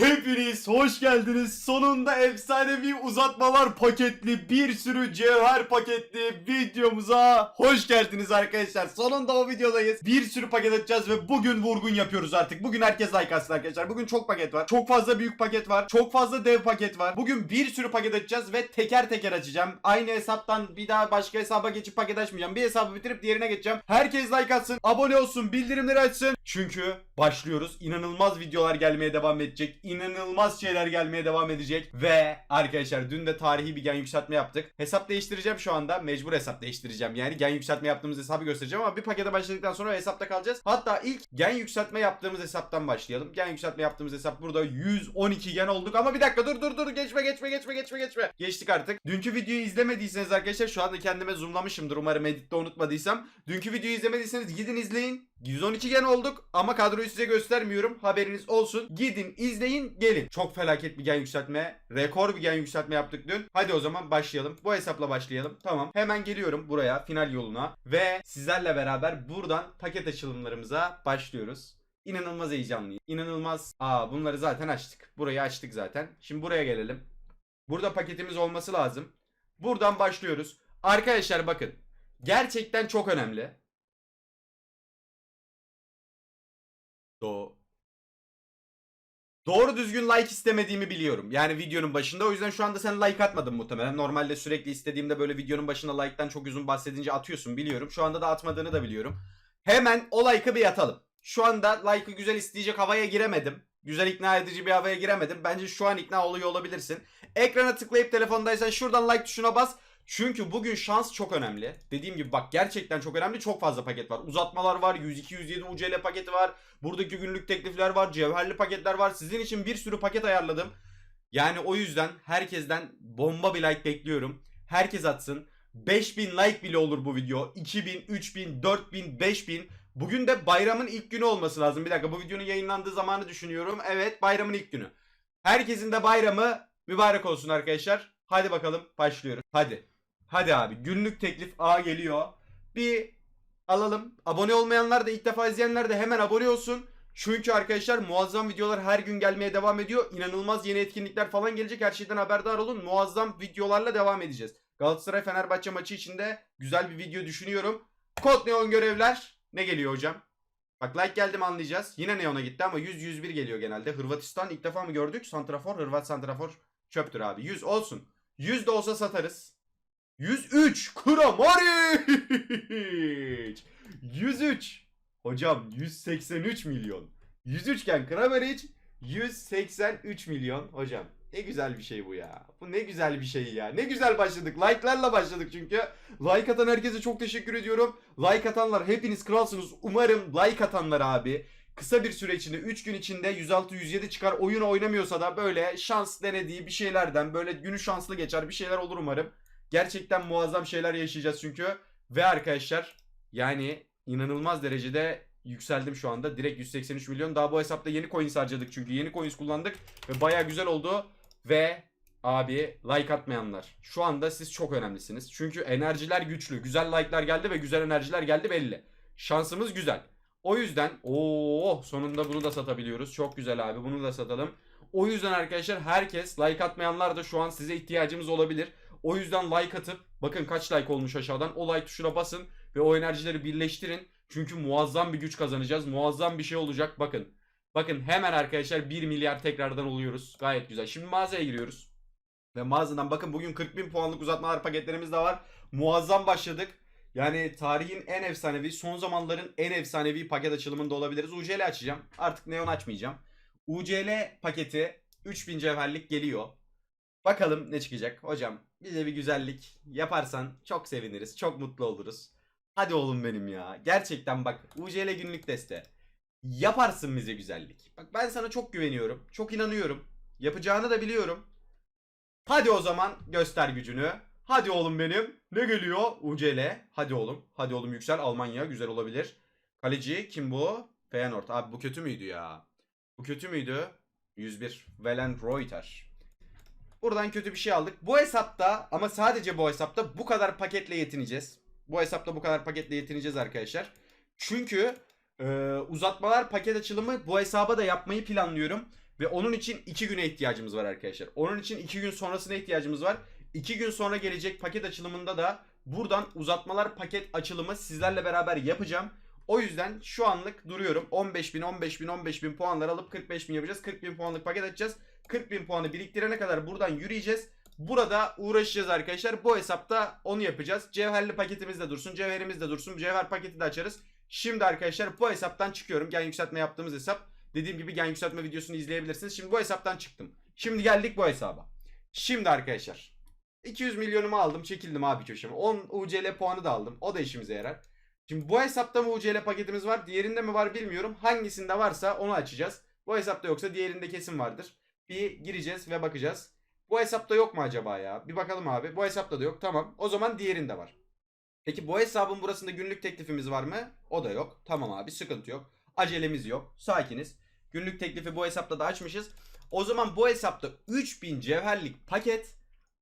Hepiniz hoş geldiniz. Sonunda efsanevi uzatmalar paketli bir sürü cevher paketli videomuza hoş geldiniz arkadaşlar. Sonunda o videodayız. Bir sürü paket açacağız ve bugün vurgun yapıyoruz artık. Bugün herkes like atsın arkadaşlar. Bugün çok paket var. Çok fazla büyük paket var. Çok fazla dev paket var. Bugün bir sürü paket açacağız ve teker teker açacağım. Aynı hesaptan bir daha başka hesaba geçip paket açmayacağım. Bir hesabı bitirip diğerine geçeceğim. Herkes like atsın, abone olsun, bildirimleri açsın. Çünkü başlıyoruz. İnanılmaz videolar gelmeye devam edecek. İnanılmaz şeyler gelmeye devam edecek. Ve arkadaşlar dün de tarihi bir gen yükseltme yaptık. Hesap değiştireceğim şu anda. Mecbur hesap değiştireceğim. Yani gen yükseltme yaptığımız hesabı göstereceğim ama bir pakete başladıktan sonra hesapta kalacağız. Hatta ilk gen yükseltme yaptığımız hesaptan başlayalım. Gen yükseltme yaptığımız hesap burada 112 gen olduk ama bir dakika dur dur dur geçme geçme geçme geçme geçme. Geçtik artık. Dünkü videoyu izlemediyseniz arkadaşlar şu anda kendime zoomlamışımdır. Umarım editte unutmadıysam. Dünkü videoyu izlemediyseniz gidin izleyin. 112 gen olduk ama kadroyu size göstermiyorum. Haberiniz olsun. Gidin izleyin gelin. Çok felaket bir gen yükseltme. Rekor bir gen yükseltme yaptık dün. Hadi o zaman başlayalım. Bu hesapla başlayalım. Tamam. Hemen geliyorum buraya final yoluna. Ve sizlerle beraber buradan paket açılımlarımıza başlıyoruz. İnanılmaz heyecanlıyım. İnanılmaz. Aa bunları zaten açtık. Burayı açtık zaten. Şimdi buraya gelelim. Burada paketimiz olması lazım. Buradan başlıyoruz. Arkadaşlar bakın. Gerçekten çok önemli. Do Doğru düzgün like istemediğimi biliyorum. Yani videonun başında. O yüzden şu anda sen like atmadın muhtemelen. Normalde sürekli istediğimde böyle videonun başında like'tan çok uzun bahsedince atıyorsun biliyorum. Şu anda da atmadığını da biliyorum. Hemen o like'ı bir atalım. Şu anda like'ı güzel isteyecek havaya giremedim. Güzel ikna edici bir havaya giremedim. Bence şu an ikna oluyor olabilirsin. Ekrana tıklayıp telefondaysan şuradan like tuşuna bas. Çünkü bugün şans çok önemli. Dediğim gibi bak gerçekten çok önemli. Çok fazla paket var. Uzatmalar var. 102-107 UCL paketi var. Buradaki günlük teklifler var. Cevherli paketler var. Sizin için bir sürü paket ayarladım. Yani o yüzden herkesten bomba bir like bekliyorum. Herkes atsın. 5000 like bile olur bu video. 2000, 3000, 4000, 5000. Bugün de bayramın ilk günü olması lazım. Bir dakika bu videonun yayınlandığı zamanı düşünüyorum. Evet bayramın ilk günü. Herkesin de bayramı mübarek olsun arkadaşlar. Hadi bakalım başlıyoruz. Hadi. Hadi abi günlük teklif A geliyor. Bir alalım. Abone olmayanlar da ilk defa izleyenler de hemen abone olsun. Çünkü arkadaşlar muazzam videolar her gün gelmeye devam ediyor. İnanılmaz yeni etkinlikler falan gelecek. Her şeyden haberdar olun. Muazzam videolarla devam edeceğiz. Galatasaray Fenerbahçe maçı içinde güzel bir video düşünüyorum. Kod Neon görevler ne geliyor hocam? Bak like geldi mi anlayacağız. Yine Neon'a gitti ama 100-101 geliyor genelde. Hırvatistan ilk defa mı gördük? Santrafor, Hırvat Santrafor çöptür abi. 100 olsun. 100 de olsa satarız. 103 Kramaric 103 Hocam 183 milyon 103 iken Kramaric 183 milyon hocam ne güzel bir şey bu ya. Bu ne güzel bir şey ya. Ne güzel başladık. Like'larla başladık çünkü. Like atan herkese çok teşekkür ediyorum. Like atanlar hepiniz kralsınız. Umarım like atanlar abi kısa bir süre içinde 3 gün içinde 106-107 çıkar oyun oynamıyorsa da böyle şans denediği bir şeylerden böyle günü şanslı geçer bir şeyler olur umarım. Gerçekten muazzam şeyler yaşayacağız çünkü. Ve arkadaşlar yani inanılmaz derecede yükseldim şu anda. Direkt 183 milyon. Daha bu hesapta yeni coins harcadık çünkü. Yeni coins kullandık ve baya güzel oldu. Ve abi like atmayanlar. Şu anda siz çok önemlisiniz. Çünkü enerjiler güçlü. Güzel like'lar geldi ve güzel enerjiler geldi belli. Şansımız güzel. O yüzden o sonunda bunu da satabiliyoruz. Çok güzel abi. Bunu da satalım. O yüzden arkadaşlar herkes like atmayanlar da şu an size ihtiyacımız olabilir. O yüzden like atıp bakın kaç like olmuş aşağıdan o like tuşuna basın ve o enerjileri birleştirin. Çünkü muazzam bir güç kazanacağız. Muazzam bir şey olacak. Bakın. Bakın hemen arkadaşlar 1 milyar tekrardan oluyoruz. Gayet güzel. Şimdi mağazaya giriyoruz. Ve mağazadan bakın bugün 40 bin puanlık uzatmalar paketlerimiz de var. Muazzam başladık. Yani tarihin en efsanevi, son zamanların en efsanevi paket açılımında olabiliriz. UCL açacağım. Artık Neon açmayacağım. UCL paketi 3000 cevherlik geliyor. Bakalım ne çıkacak. Hocam bize bir güzellik yaparsan çok seviniriz. Çok mutlu oluruz. Hadi oğlum benim ya. Gerçekten bak UCL günlük deste. Yaparsın bize güzellik. Bak ben sana çok güveniyorum. Çok inanıyorum. Yapacağını da biliyorum. Hadi o zaman göster gücünü. Hadi oğlum benim. Ne geliyor? UCL. Hadi oğlum. Hadi oğlum yüksel. Almanya güzel olabilir. Kaleci kim bu? Feyenoord. Abi bu kötü müydü ya? Bu kötü müydü? 101. Velen Reuter. Buradan kötü bir şey aldık. Bu hesapta ama sadece bu hesapta bu kadar paketle yetineceğiz. Bu hesapta bu kadar paketle yetineceğiz arkadaşlar. Çünkü e, uzatmalar paket açılımı bu hesaba da yapmayı planlıyorum. Ve onun için 2 güne ihtiyacımız var arkadaşlar. Onun için 2 gün sonrasına ihtiyacımız var. 2 gün sonra gelecek paket açılımında da buradan uzatmalar paket açılımı sizlerle beraber yapacağım. O yüzden şu anlık duruyorum. 15.000, 15.000, 15.000 puanlar alıp 45.000 yapacağız. 40.000 puanlık paket açacağız. 40.000 puanı biriktirene kadar buradan yürüyeceğiz. Burada uğraşacağız arkadaşlar. Bu hesapta onu yapacağız. Cevherli paketimiz de dursun. Cevherimiz de dursun. Cevher paketi de açarız. Şimdi arkadaşlar bu hesaptan çıkıyorum. Gen yükseltme yaptığımız hesap. Dediğim gibi gen yükseltme videosunu izleyebilirsiniz. Şimdi bu hesaptan çıktım. Şimdi geldik bu hesaba. Şimdi arkadaşlar. 200 milyonumu aldım. Çekildim abi köşeme. 10 UCL puanı da aldım. O da işimize yarar. Şimdi bu hesapta mı UCL paketimiz var? Diğerinde mi var bilmiyorum. Hangisinde varsa onu açacağız. Bu hesapta yoksa diğerinde kesin vardır. Bir gireceğiz ve bakacağız. Bu hesapta yok mu acaba ya? Bir bakalım abi. Bu hesapta da yok. Tamam. O zaman diğerinde var. Peki bu hesabın burasında günlük teklifimiz var mı? O da yok. Tamam abi sıkıntı yok. Acelemiz yok. Sakiniz. Günlük teklifi bu hesapta da açmışız. O zaman bu hesapta 3000 cevherlik paket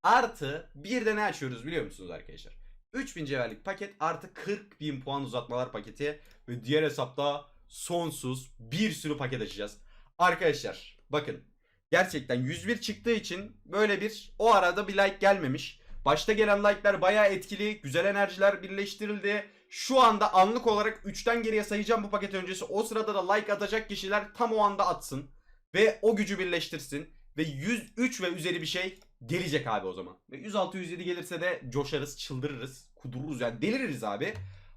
artı bir de ne açıyoruz biliyor musunuz arkadaşlar? 3000 cevherlik paket artı 40.000 puan uzatmalar paketi ve diğer hesapta sonsuz bir sürü paket açacağız. Arkadaşlar bakın gerçekten 101 çıktığı için böyle bir o arada bir like gelmemiş. Başta gelen like'lar bayağı etkili. Güzel enerjiler birleştirildi. Şu anda anlık olarak 3'ten geriye sayacağım bu paket öncesi. O sırada da like atacak kişiler tam o anda atsın. Ve o gücü birleştirsin. Ve 103 ve üzeri bir şey gelecek abi o zaman. Ve 106-107 gelirse de coşarız, çıldırırız, kudururuz yani deliririz abi.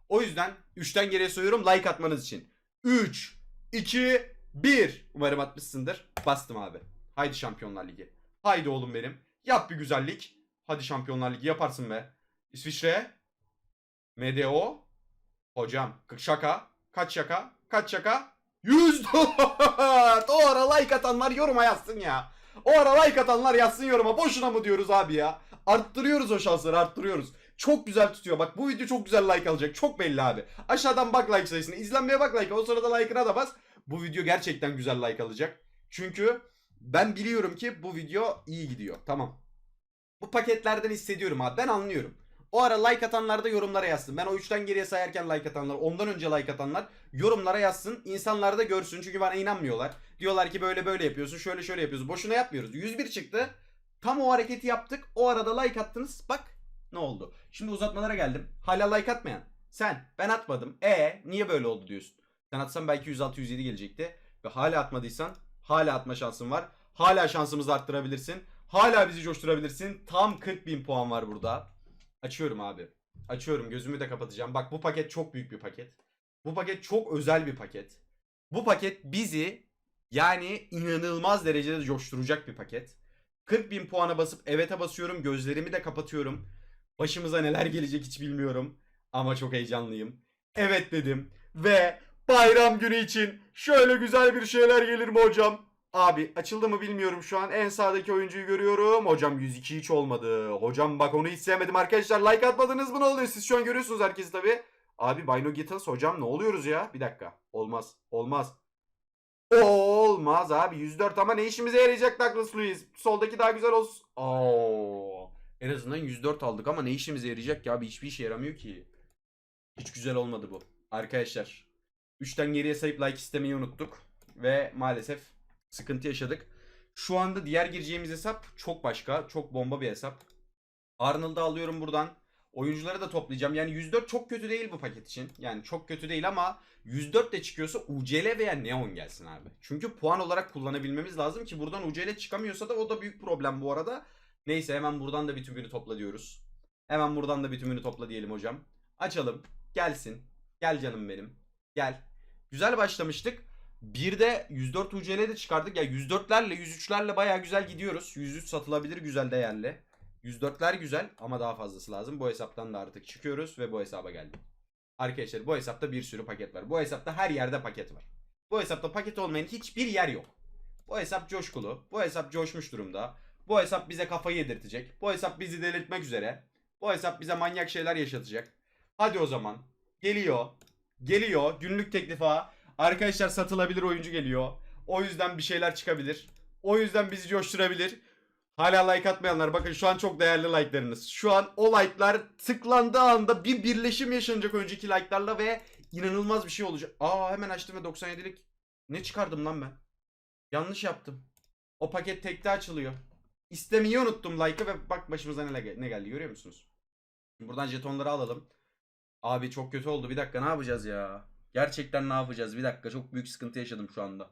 O yüzden 3'ten geriye sayıyorum like atmanız için. 3, 2, 1. Umarım atmışsındır. Bastım abi. Haydi Şampiyonlar Ligi. Haydi oğlum benim. Yap bir güzellik. Hadi Şampiyonlar Ligi yaparsın be. İsviçre. MDO. Hocam. Şaka. Kaç şaka? Kaç şaka? 104. O ara like atanlar yoruma yazsın ya. O ara like atanlar yazsın yoruma. Boşuna mı diyoruz abi ya? Arttırıyoruz o şansları arttırıyoruz. Çok güzel tutuyor. Bak bu video çok güzel like alacak. Çok belli abi. Aşağıdan bak like sayısını. İzlenmeye bak like. O sırada like'ına da bas. Bu video gerçekten güzel like alacak. Çünkü ben biliyorum ki bu video iyi gidiyor. Tamam. Bu paketlerden hissediyorum abi. Ben anlıyorum. O ara like atanlar da yorumlara yazsın. Ben o 3'ten geriye sayarken like atanlar, ondan önce like atanlar yorumlara yazsın. İnsanlar da görsün. Çünkü bana inanmıyorlar. Diyorlar ki böyle böyle yapıyorsun, şöyle şöyle yapıyorsun. Boşuna yapmıyoruz. 101 çıktı. Tam o hareketi yaptık. O arada like attınız. Bak ne oldu. Şimdi uzatmalara geldim. Hala like atmayan. Sen. Ben atmadım. E niye böyle oldu diyorsun. Sen atsan belki 106-107 gelecekti. Ve hala atmadıysan hala atma şansın var. Hala şansımızı arttırabilirsin. Hala bizi coşturabilirsin. Tam 40 bin puan var burada. Açıyorum abi. Açıyorum. Gözümü de kapatacağım. Bak bu paket çok büyük bir paket. Bu paket çok özel bir paket. Bu paket bizi yani inanılmaz derecede coşturacak bir paket. 40 bin puana basıp evet'e basıyorum. Gözlerimi de kapatıyorum. Başımıza neler gelecek hiç bilmiyorum. Ama çok heyecanlıyım. Evet dedim. Ve bayram günü için şöyle güzel bir şeyler gelir mi hocam? Abi açıldı mı bilmiyorum şu an. En sağdaki oyuncuyu görüyorum. Hocam 102 hiç olmadı. Hocam bak onu hiç sevmedim arkadaşlar. Like atmadınız mı ne oluyor? Siz şu an görüyorsunuz herkesi tabi. Abi Bino Gittles hocam ne oluyoruz ya? Bir dakika. Olmaz. Olmaz. Olmaz abi. 104 ama ne işimize yarayacak Douglas Lewis? Soldaki daha güzel olsun. Oo. En azından 104 aldık ama ne işimize yarayacak ya abi? Hiçbir işe yaramıyor ki. Hiç güzel olmadı bu. Arkadaşlar. 3'ten geriye sayıp like istemeyi unuttuk. Ve maalesef sıkıntı yaşadık. Şu anda diğer gireceğimiz hesap çok başka. Çok bomba bir hesap. Arnold'u alıyorum buradan. Oyuncuları da toplayacağım. Yani 104 çok kötü değil bu paket için. Yani çok kötü değil ama 104 de çıkıyorsa UCL veya Neon gelsin abi. Çünkü puan olarak kullanabilmemiz lazım ki buradan UCL çıkamıyorsa da o da büyük problem bu arada. Neyse hemen buradan da bir tümünü topla diyoruz. Hemen buradan da bir tümünü topla diyelim hocam. Açalım. Gelsin. Gel canım benim. Gel. Güzel başlamıştık. Bir de 104 UCL de çıkardık. Ya 104'lerle 103'lerle baya güzel gidiyoruz. 103 satılabilir güzel değerli. 104'ler güzel ama daha fazlası lazım. Bu hesaptan da artık çıkıyoruz ve bu hesaba geldik. Arkadaşlar bu hesapta bir sürü paket var. Bu hesapta her yerde paket var. Bu hesapta paket olmayan hiçbir yer yok. Bu hesap coşkulu. Bu hesap coşmuş durumda. Bu hesap bize kafayı yedirtecek. Bu hesap bizi delirtmek üzere. Bu hesap bize manyak şeyler yaşatacak. Hadi o zaman. Geliyor. Geliyor. Günlük teklifa. Arkadaşlar satılabilir oyuncu geliyor. O yüzden bir şeyler çıkabilir. O yüzden bizi coşturabilir. Hala like atmayanlar bakın şu an çok değerli like'larınız. Şu an o like'lar tıklandığı anda bir birleşim yaşanacak önceki like'larla ve inanılmaz bir şey olacak. Aa hemen açtım ve 97'lik ne çıkardım lan ben? Yanlış yaptım. O paket tekte açılıyor. İstemeyi unuttum like'ı ve bak başımıza ne, ne geldi görüyor musunuz? Buradan jetonları alalım. Abi çok kötü oldu. Bir dakika ne yapacağız ya? Gerçekten ne yapacağız? Bir dakika çok büyük sıkıntı yaşadım şu anda.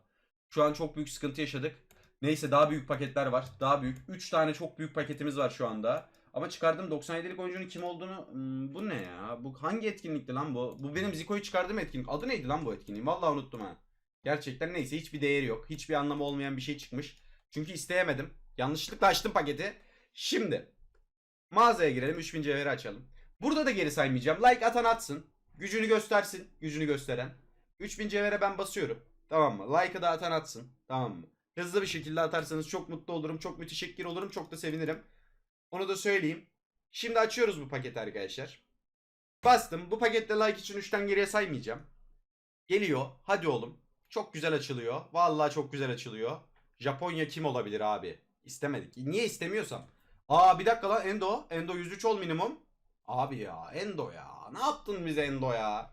Şu an çok büyük sıkıntı yaşadık. Neyse daha büyük paketler var. Daha büyük. 3 tane çok büyük paketimiz var şu anda. Ama çıkardığım 97'lik oyuncunun kim olduğunu... Hmm, bu ne ya? Bu hangi etkinlikti lan bu? Bu benim Zico'yu çıkardığım etkinlik. Adı neydi lan bu etkinliğin? Vallahi unuttum ha. Gerçekten neyse hiçbir değeri yok. Hiçbir anlamı olmayan bir şey çıkmış. Çünkü isteyemedim. Yanlışlıkla açtım paketi. Şimdi mağazaya girelim. 3000 cevheri açalım. Burada da geri saymayacağım. Like atan atsın. Gücünü göstersin. Gücünü gösteren. 3000 cevhere ben basıyorum. Tamam mı? Like'ı da atan atsın. Tamam mı? Hızlı bir şekilde atarsanız çok mutlu olurum. Çok müteşekkir olurum. Çok da sevinirim. Onu da söyleyeyim. Şimdi açıyoruz bu paketi arkadaşlar. Bastım. Bu pakette like için 3'ten geriye saymayacağım. Geliyor. Hadi oğlum. Çok güzel açılıyor. Vallahi çok güzel açılıyor. Japonya kim olabilir abi? İstemedik. Niye istemiyorsam? Aa bir dakika lan Endo. Endo 103 ol minimum. Abi ya Endo ya. Ne yaptın bize Endo ya?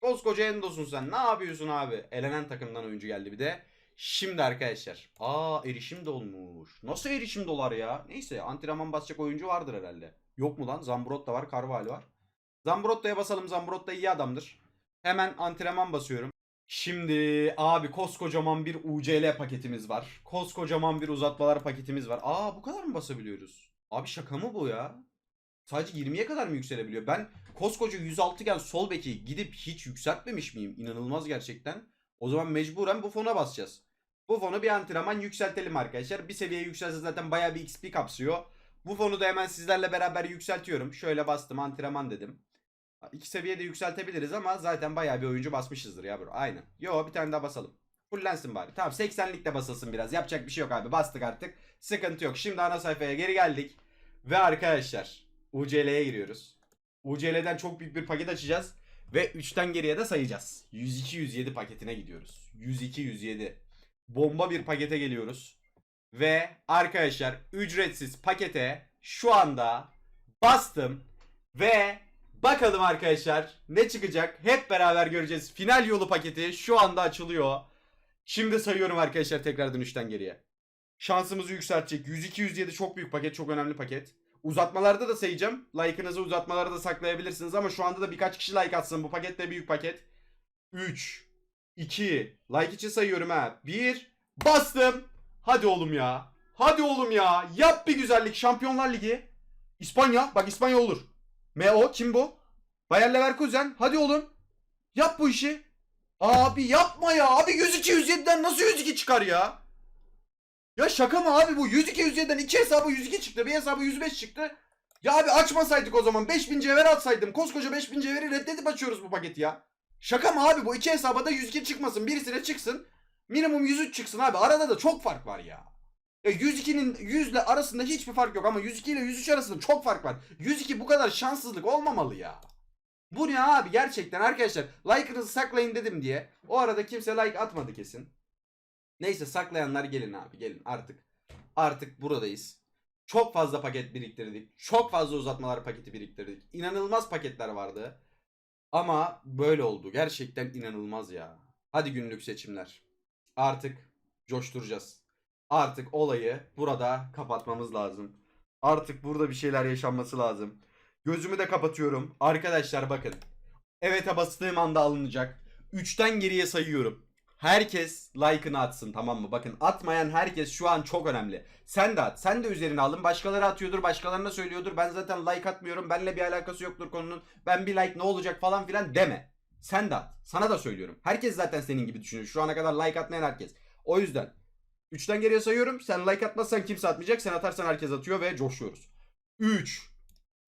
Koskoca Endo'sun sen. Ne yapıyorsun abi? Elenen takımdan oyuncu geldi bir de. Şimdi arkadaşlar. Aa erişim de olmuş. Nasıl erişim dolar ya? Neyse antrenman basacak oyuncu vardır herhalde. Yok mu lan? Zambrot da var. Carvalho var. Zambrotta'ya basalım. Zambrot da iyi adamdır. Hemen antrenman basıyorum. Şimdi abi koskocaman bir UCL paketimiz var. Koskocaman bir uzatmalar paketimiz var. Aa bu kadar mı basabiliyoruz? Abi şaka mı bu ya? Sadece 20'ye kadar mı yükselebiliyor? Ben koskoca 106 gen sol beki gidip hiç yükseltmemiş miyim? İnanılmaz gerçekten. O zaman mecburen bu fona basacağız. Bu fonu bir antrenman yükseltelim arkadaşlar. Bir seviye yükselse zaten bayağı bir XP kapsıyor. Bu fonu da hemen sizlerle beraber yükseltiyorum. Şöyle bastım antrenman dedim. İki seviyede yükseltebiliriz ama zaten bayağı bir oyuncu basmışızdır ya bro. Aynen. Yo bir tane daha basalım. Fullensin bari. Tamam 80'lik de basılsın biraz. Yapacak bir şey yok abi. Bastık artık. Sıkıntı yok. Şimdi ana sayfaya geri geldik. Ve arkadaşlar UCL'ye giriyoruz. UCL'den çok büyük bir paket açacağız. Ve 3'ten geriye de sayacağız. 102-107 paketine gidiyoruz. 102-107. Bomba bir pakete geliyoruz. Ve arkadaşlar ücretsiz pakete şu anda bastım. Ve bakalım arkadaşlar ne çıkacak hep beraber göreceğiz. Final yolu paketi şu anda açılıyor. Şimdi sayıyorum arkadaşlar tekrardan 3'ten geriye. Şansımızı yükseltecek. 102-107 çok büyük paket çok önemli paket. Uzatmalarda da sayacağım. Like'ınızı uzatmalara da saklayabilirsiniz ama şu anda da birkaç kişi like atsın. Bu paket de büyük paket. 3 2 Like için sayıyorum ha. 1 Bastım. Hadi oğlum ya. Hadi oğlum ya. Yap bir güzellik. Şampiyonlar Ligi. İspanya. Bak İspanya olur. MO kim bu? Bayer Leverkusen. Hadi oğlum. Yap bu işi. Abi yapma ya. Abi 102 107'den nasıl 102 çıkar ya? Ya şaka mı abi bu? 102 107'den iki hesabı 102 çıktı. Bir hesabı 105 çıktı. Ya abi açmasaydık o zaman. 5000 cevher atsaydım. Koskoca 5000 cevheri reddedip açıyoruz bu paketi ya. Şaka mı abi bu? iki hesaba da 102 çıkmasın. Birisine çıksın. Minimum 103 çıksın abi. Arada da çok fark var ya. Ya 102'nin 100 ile arasında hiçbir fark yok ama 102 ile 103 arasında çok fark var. 102 bu kadar şanssızlık olmamalı ya. Bu ne abi gerçekten arkadaşlar like'ınızı saklayın dedim diye. O arada kimse like atmadı kesin. Neyse saklayanlar gelin abi gelin artık. Artık buradayız. Çok fazla paket biriktirdik. Çok fazla uzatmalar paketi biriktirdik. İnanılmaz paketler vardı. Ama böyle oldu. Gerçekten inanılmaz ya. Hadi günlük seçimler. Artık coşturacağız. Artık olayı burada kapatmamız lazım. Artık burada bir şeyler yaşanması lazım. Gözümü de kapatıyorum. Arkadaşlar bakın. Evet'e bastığım anda alınacak. 3'ten geriye sayıyorum. Herkes like'ını atsın tamam mı? Bakın atmayan herkes şu an çok önemli. Sen de at. Sen de üzerine alın. Başkaları atıyordur. Başkalarına söylüyordur. Ben zaten like atmıyorum. Benle bir alakası yoktur konunun. Ben bir like ne olacak falan filan deme. Sen de at. Sana da söylüyorum. Herkes zaten senin gibi düşünüyor. Şu ana kadar like atmayan herkes. O yüzden 3'ten geriye sayıyorum. Sen like atmazsan kimse atmayacak. Sen atarsan herkes atıyor ve coşuyoruz. 3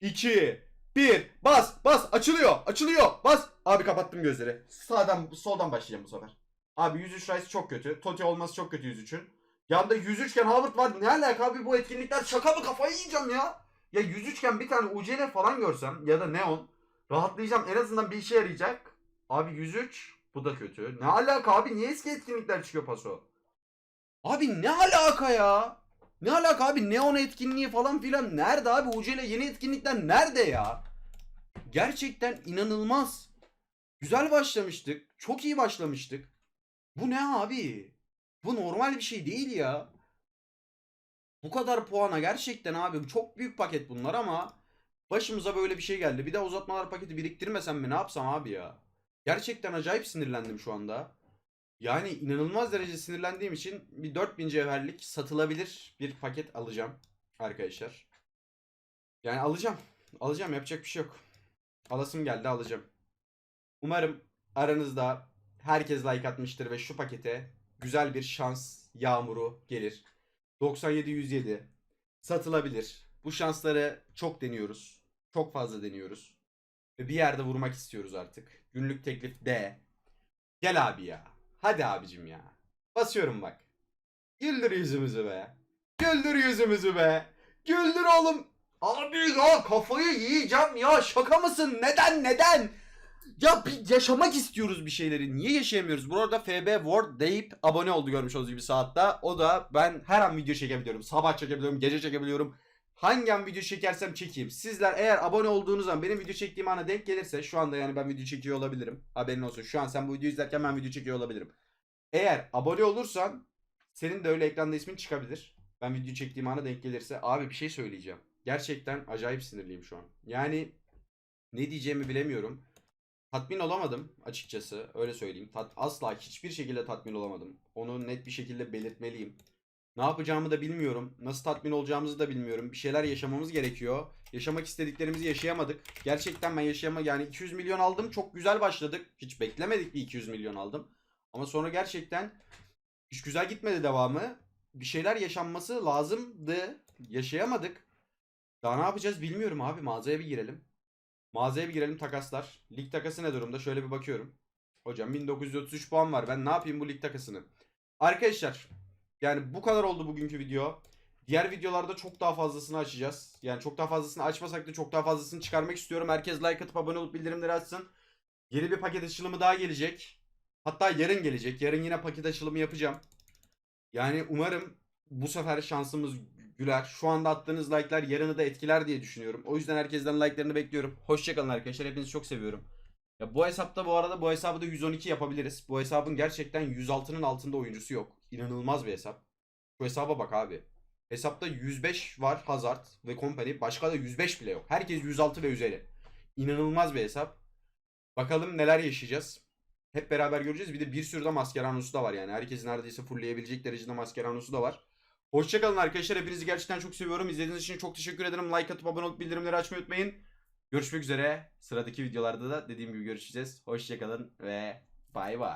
2 1 Bas bas açılıyor açılıyor bas Abi kapattım gözleri Sağdan soldan başlayacağım bu sefer Abi 103 Rice çok kötü. Totti olması çok kötü 103'ün Yanda 103 iken Harvard var. Ne alaka abi bu etkinlikler? Şaka mı? Kafayı yiyeceğim ya. Ya 103 iken bir tane UCL falan görsem ya da Neon Rahatlayacağım. En azından bir işe yarayacak. Abi 103 bu da kötü. Ne alaka abi? Niye eski etkinlikler çıkıyor paso? Abi ne alaka ya? Ne alaka abi? Neon etkinliği falan filan nerede abi? UCL yeni etkinlikler nerede ya? Gerçekten inanılmaz. Güzel başlamıştık. Çok iyi başlamıştık. Bu ne abi? Bu normal bir şey değil ya. Bu kadar puana gerçekten abi çok büyük paket bunlar ama başımıza böyle bir şey geldi. Bir de uzatmalar paketi biriktirmesem mi ne yapsam abi ya? Gerçekten acayip sinirlendim şu anda. Yani inanılmaz derece sinirlendiğim için bir 4000 cevherlik satılabilir bir paket alacağım arkadaşlar. Yani alacağım. Alacağım yapacak bir şey yok. Alasım geldi alacağım. Umarım aranızda herkes like atmıştır ve şu pakete güzel bir şans yağmuru gelir. 97-107 satılabilir. Bu şansları çok deniyoruz. Çok fazla deniyoruz. Ve bir yerde vurmak istiyoruz artık. Günlük teklif D. Gel abi ya. Hadi abicim ya. Basıyorum bak. Güldür yüzümüzü be. Güldür yüzümüzü be. Güldür oğlum. Abi ya kafayı yiyeceğim ya. Şaka mısın? Neden neden? Ya bir yaşamak istiyoruz bir şeyleri. Niye yaşayamıyoruz? Bu arada FB Word deyip abone oldu görmüş olduğunuz gibi saatte. O da ben her an video çekebiliyorum. Sabah çekebiliyorum, gece çekebiliyorum. Hangi an video çekersem çekeyim. Sizler eğer abone olduğunuz zaman benim video çektiğim ana denk gelirse şu anda yani ben video çekiyor olabilirim. Haberin olsun. Şu an sen bu videoyu izlerken ben video çekiyor olabilirim. Eğer abone olursan senin de öyle ekranda ismin çıkabilir. Ben video çektiğim ana denk gelirse. Abi bir şey söyleyeceğim. Gerçekten acayip sinirliyim şu an. Yani ne diyeceğimi bilemiyorum. Tatmin olamadım açıkçası. Öyle söyleyeyim. Tat, asla hiçbir şekilde tatmin olamadım. Onu net bir şekilde belirtmeliyim. Ne yapacağımı da bilmiyorum. Nasıl tatmin olacağımızı da bilmiyorum. Bir şeyler yaşamamız gerekiyor. Yaşamak istediklerimizi yaşayamadık. Gerçekten ben yaşayama yani 200 milyon aldım. Çok güzel başladık. Hiç beklemedik bir 200 milyon aldım. Ama sonra gerçekten hiç güzel gitmedi devamı. Bir şeyler yaşanması lazımdı. Yaşayamadık. Daha ne yapacağız bilmiyorum abi. Mağazaya bir girelim. Mağazaya bir girelim takaslar. Lig takası ne durumda? Şöyle bir bakıyorum. Hocam 1933 puan var. Ben ne yapayım bu lig takasını? Arkadaşlar yani bu kadar oldu bugünkü video. Diğer videolarda çok daha fazlasını açacağız. Yani çok daha fazlasını açmasak da çok daha fazlasını çıkarmak istiyorum. Herkes like atıp abone olup bildirimleri açsın. Yeni bir paket açılımı daha gelecek. Hatta yarın gelecek. Yarın yine paket açılımı yapacağım. Yani umarım bu sefer şansımız güler. Şu anda attığınız like'lar yarını da etkiler diye düşünüyorum. O yüzden herkesten like'larını bekliyorum. Hoşçakalın arkadaşlar. Hepinizi çok seviyorum. Ya bu hesapta bu arada bu hesabı da 112 yapabiliriz. Bu hesabın gerçekten 106'nın altında oyuncusu yok. İnanılmaz bir hesap. Şu hesaba bak abi. Hesapta 105 var Hazard ve Company. Başka da 105 bile yok. Herkes 106 ve üzeri. İnanılmaz bir hesap. Bakalım neler yaşayacağız. Hep beraber göreceğiz. Bir de bir sürü de Mascherano'su da var yani. Herkes neredeyse fullleyebilecek derecede Mascherano'su da var. Hoşçakalın arkadaşlar. Hepinizi gerçekten çok seviyorum. İzlediğiniz için çok teşekkür ederim. Like atıp abone olup bildirimleri açmayı unutmayın. Görüşmek üzere. Sıradaki videolarda da dediğim gibi görüşeceğiz. Hoşçakalın ve bay bay.